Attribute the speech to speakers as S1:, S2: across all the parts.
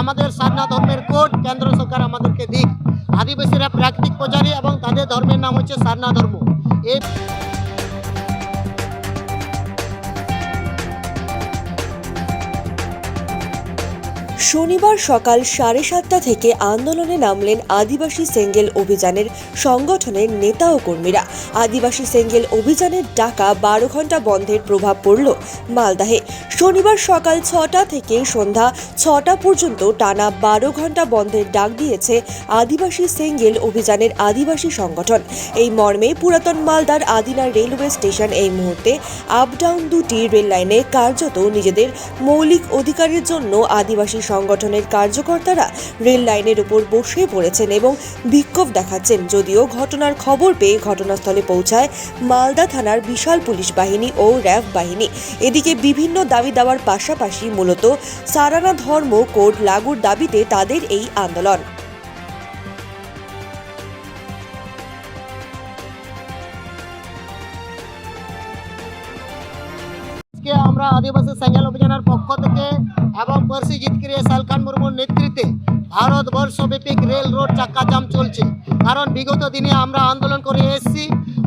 S1: আমাদের সারনা ধর্মের কোড কেন্দ্র সরকার আমাদেরকে দিক। আদিবাসীরা প্রাকৃতিক পূজারী এবং তাদের ধর্মের নাম হচ্ছে সারনা ধর্ম। এই
S2: শনিবার সকাল সাড়ে সাতটা থেকে আন্দোলনে নামলেন আদিবাসী সেঙ্গেল অভিযানের সংগঠনের নেতা ও কর্মীরা। আদিবাসী সেঙ্গেল অভিযানের ডাকা বারো ঘণ্টা বন্ধের প্রভাব পড়ল মালদাহে। শনিবার সকাল ছটা থেকে সন্ধ্যা ছটা পর্যন্ত টানা বারো ঘণ্টা বন্ধের ডাক দিয়েছে আদিবাসী সেঙ্গেল অভিযানের আদিবাসী সংগঠন। এই মর্মে পুরাতন মালদার আদিনা রেলওয়ে স্টেশন এই মুহূর্তে আপ ডাউন দুটি রেল লাইনে কার্যত নিজেদের মৌলিক অধিকারের জন্য আদিবাসী সংগঠনের কার্যকর্তারা রেল লাইনের উপর বসে পড়েছেন এবং বিক্ষোভ দেখাচ্ছেন। যদিও ঘটনার খবর পেয়ে ঘটনাস্থলে পৌঁছায় মালদা থানার বিশাল পুলিশ বাহিনী ও র্যাব বাহিনী। এদিকে বিভিন্ন দাবি দেওয়ার পাশাপাশি মূলত সারানা ধর্ম কোড লাগুর দাবিতে তাদের এই আন্দোলন।
S1: আজকে আমরা আদিবাসী সেঙ্গেল অভিযানের পক্ষ থেকে এবং পরশি জিতকিরিয়া সালখান মুর্মুর নেতৃত্বে ভারতবর্ষব্যাপী রেল রোড চাক্কা জাম চলছে। কারণ বিগত দিনে আমরা আন্দোলন করে এসেছি,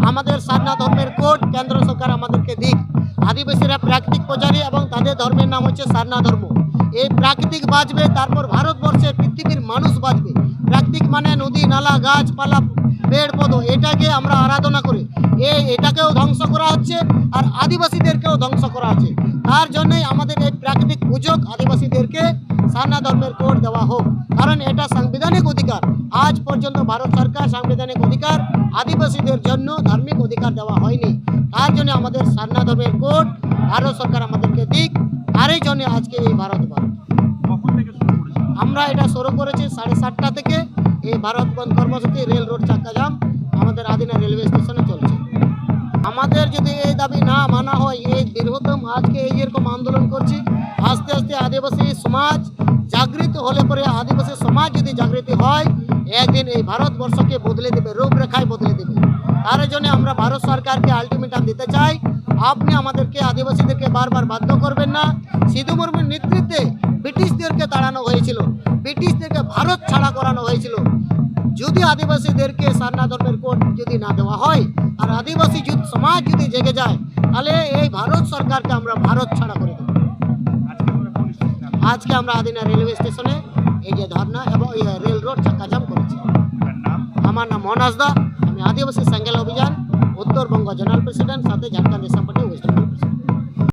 S1: আমাদের সারনা ধর্মের কোড কেন্দ্র সরকার আমাদেরকে দিক। আদিবাসীরা প্রাকৃতিক পূজারী এবং তাদের ধর্মের নাম হচ্ছে সারনা ধর্ম। এই প্রাকৃতিক বাঁচবে, তারপর ভারতবর্ষে পৃথিবীর মানুষ বাঁচবে। প্রাকৃতিক মানে নদী, নালা, গাছপালা পেড় পদ, এটাকে আমরা আরাধনা করি। এই এটাকেও ধ্বংস করা হচ্ছে আর আদিবাসীদেরকেও ধ্বংস করা হচ্ছে। তার জন্যই আমাদের এই প্রাকৃতিক পুজোক আদিবাসীদেরকে সারনা ধর্মের কোড দেওয়া হোক। কারণ এটা সাংবিধানিক অধিকার। আজ পর্যন্ত ভারত সরকার সাংবিধানিক অধিকার আদিবাসীদের জন্য ধার্মিক অধিকার দেওয়া হয়নি। তার জন্য আমাদের সারনা ধর্মের কোড ভারত সরকার আমাদেরকে দিক। তারই জন্য আজকে এই ভারত বন্ধ। আমরা এটা শুরু করেছি সাড়ে সাতটা থেকে। এই ভারত বন্ধ কর্মসূচি রেল রোড চাক্কা জাম আমাদের আদিনা রেলওয়ে স্টেশনে চলছে। আমাদের যদি এই দাবি না মানা হয় এই দীর্ঘতম আজকে এই যেরকম আন্দোলন করছি আস্তে আদিবাসী সমাজ জাগৃত হলে পরে আদিবাসী সমাজ যদি জাগৃতি হয়, একদিন এই ভারতবর্ষকে বদলে দেবে, রূপরেখায় বদলে দেবে। তার জন্য আমরা ভারত সরকারকে আলটিমেটাম দিতে চাই। আপনি আমাদেরকে, আদিবাসীদেরকে বারবার বাধ্য করবেন না। সিধু মুর্মুর নেতৃত্বে ব্রিটিশদেরকে তাড়ানো হয়েছিল। ব্রিটিশদেরকে ভারত ছাড়া করানো হয়েছিল। যদি আদিবাসীদেরকে সারনা ধর্মের কোড যদি না দেওয়া হয়, আর আদিবাসী সমাজ যদি জেগে যায়, তাহলে এই ভারত সরকারকে আমরা ভারত ছাড়া করে দেবো।
S3: আজকে আমরা
S1: আদিনা রেলওয়ে স্টেশনে এই যে ধর্না এবং রেল রোড চাকাজাম করেছি। আমার নাম মোহন দা, আমি আদিবাসী সাঙ্গেল অভিযান, উত্তরবঙ্গ জেনারেল প্রেসিডেন্ট, সাথে ঝাড়খণ্ড পার্টি ওয়েস্ট বেঙ্গল।